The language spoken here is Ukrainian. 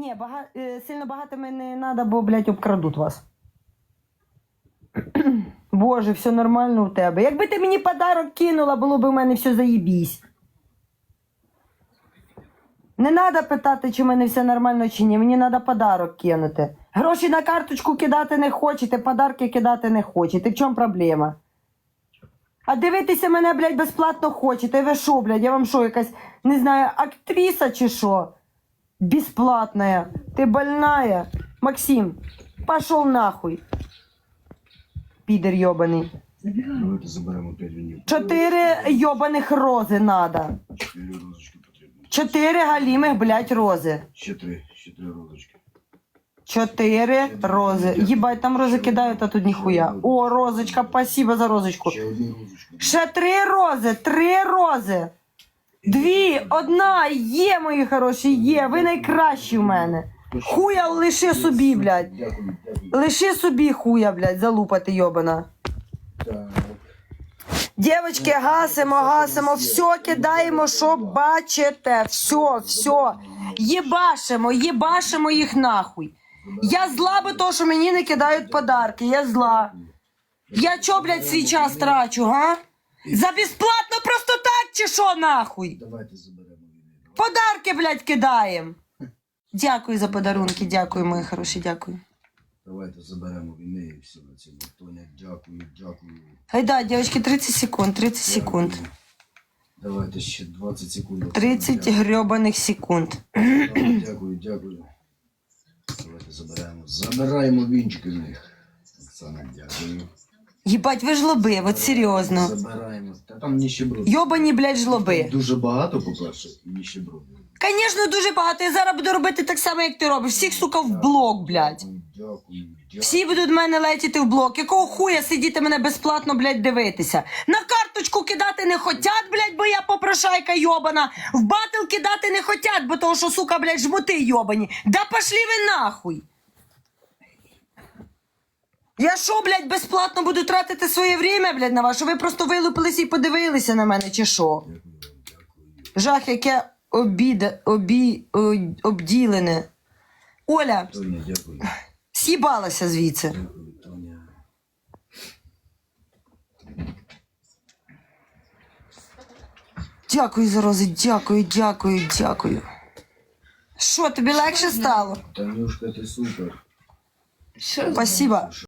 Ні, бага... е, сильно багатими не треба, бо, блядь, обкрадуть вас. Боже, все нормально у тебе. Якби ти мені подарок кинула, було б у мене все заєбісь. Не треба питати, чи в мене все нормально чи ні. Мені треба подарок кинути. Гроші на карточку кидати не хочете, подарки кидати не хочете. В чому проблема? А дивитися мене, блядь, безплатно хочете. Ви що, блядь, я вам що, якась, не знаю, актриса чи що? Бесплатная. Ты больная? Максим, пошел нахуй. Підер йобаний. Давайте заберемо 5 вінів. Чотири йобаних рози надо. Чотири розочки потрібно. Чотири галімих, блядь, рози. Ще три, ще три розочки. Чотири рози. Їбать, там рози кидають, а тут ніхуя. О, розочка, спасибо за розочку. Ще три рози, три рози. Дві, одна, є, мої хороші, є. Ви найкращі в мене. Хуя лиши собі, блядь. Лиши собі хуя, блядь, залупати йобана. Дівочки, гасимо, гасимо, все кидаємо, що бачите. Все, все. Єбашимо, єбашимо їх нахуй. Я зла, бо то, що мені не кидають подарки. Я зла. Я чо, блядь, свій час трачу, га? За безплатно що нахуй? Давайте заберемо війни. Подарки, блядь, кидаємо. Дякую за подарунки, дякую, мої хороші, дякую. Давайте заберемо війни і все на цьому. Тоня, дякую, дякую. Гайда, дівчатки, 30 секунд, 30 секунд. Дякую. Давайте ще 20 секунд. 30 Дякую. грьобаних секунд. Дякую, Дякую. Давайте заберемо. Забираємо вінчики з них. Оксана, дякую. Єбать, ви жлоби, от серйозно. Забираємо. Та там ніщеброд. Йобані, блядь, жлоби. Дуже багато, по-перше, і. Звісно, дуже багато. Я зараз буду робити так само, як ти робиш. Всіх, сука, в блок, блядь. Дякую, дякую, дякую. Всі будуть в мене летіти в блок. Якого хуя сидіти мене безплатно, блядь, дивитися? На карточку кидати не хотять, блядь, бо я попрошайка йобана. В батл кидати не хотять, бо того, що, сука, блядь, жмути йобані. Да пошли ви нахуй. Я що, блядь, безплатно буду тратити своє время, блядь, на вас? Що ви просто вилупилися і подивилися на мене, чи що? Жах, яке обіда, обі, о, обділене. Оля, Тоня, дякую. с'їбалася звідси. Дякую, Тоня. Дякую за рози, дякую, дякую, дякую. Що, тобі легше стало? Танюшка, ти супер. Спасибо.